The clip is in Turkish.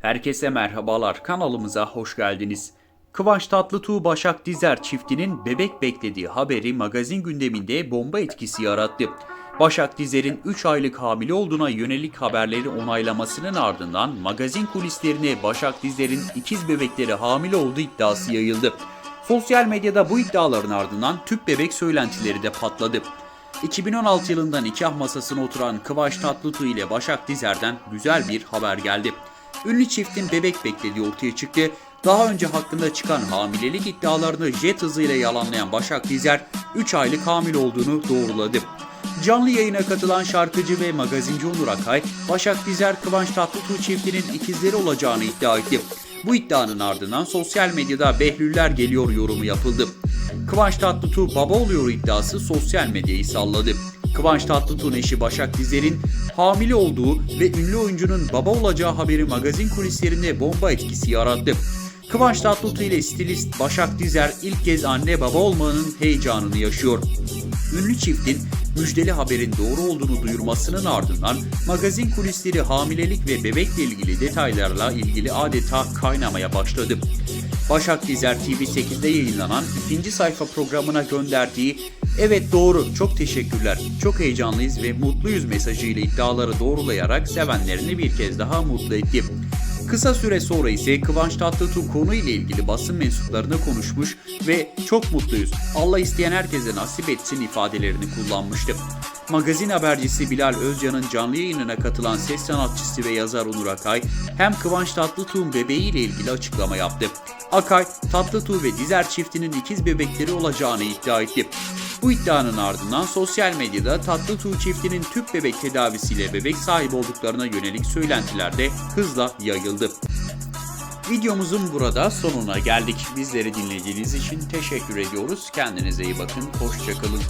Herkese merhabalar kanalımıza hoş geldiniz. Kıvanç Tatlıtuğ Başak Dizer çiftinin bebek beklediği haberi magazin gündeminde bomba etkisi yarattı. Başak Dizer'in 3 aylık hamile olduğuna yönelik haberleri onaylamasının ardından magazin kulislerine Başak Dizer'in ikiz bebekleri hamile olduğu iddiası yayıldı. Sosyal medyada bu iddiaların ardından tüp bebek söylentileri de patladı. 2016 yılında nikah masasına oturan Kıvanç Tatlıtuğ ile Başak Dizer'den güzel bir haber geldi. Ünlü çiftin bebek beklediği ortaya çıktı. Daha önce hakkında çıkan hamilelik iddialarını jet hızıyla yalanlayan Başak Dizer 3 aylık hamile olduğunu doğruladı. Canlı yayına katılan şarkıcı ve magazinci Onur Akay, Başak Dizer Kıvanç Tatlıtuğ çiftinin ikizleri olacağını iddia etti. Bu iddianın ardından sosyal medyada Behlüller geliyor yorumu yapıldı. Kıvanç Tatlıtuğ baba oluyor iddiası sosyal medyayı salladı. Kıvanç Tatlıtuğ'un eşi Başak Dizer'in hamile olduğu ve ünlü oyuncunun baba olacağı haberi magazin kulislerinde bomba etkisi yarattı. Kıvanç Tatlıtuğ ile stilist Başak Dizer ilk kez anne baba olmanın heyecanını yaşıyor. Ünlü çiftin müjdeli haberin doğru olduğunu duyurmasının ardından magazin kulisleri hamilelik ve bebekle ilgili detaylarla ilgili adeta kaynamaya başladı. Başak Dizer TV8'de yayınlanan ikinci sayfa programına gönderdiği Evet doğru çok teşekkürler çok heyecanlıyız ve mutluyuz mesajıyla iddiaları doğrulayarak sevenlerini bir kez daha mutlu etti. Kısa süre sonra ise Kıvanç Tatlıtuğ konuyla ilgili basın mensuplarına konuşmuş ve çok mutluyuz. Allah isteyen herkese nasip etsin ifadelerini kullanmıştı. Magazin habercisi Bilal Özcan'ın canlı yayınına katılan ses sanatçısı ve yazar Onur Akay hem Kıvanç Tatlıtuğ'un bebeğiyle ilgili açıklama yaptı. Akay, Tatlıtuğ ve Dizer çiftinin ikiz bebekleri olacağını iddia etti. Bu iddianın ardından sosyal medyada Tatlıtuğ çiftinin tüp bebek tedavisiyle bebek sahibi olduklarına yönelik söylentiler de hızla yayıldı. Videomuzun burada sonuna geldik. Bizleri dinlediğiniz için teşekkür ediyoruz. Kendinize iyi bakın. Hoşçakalın.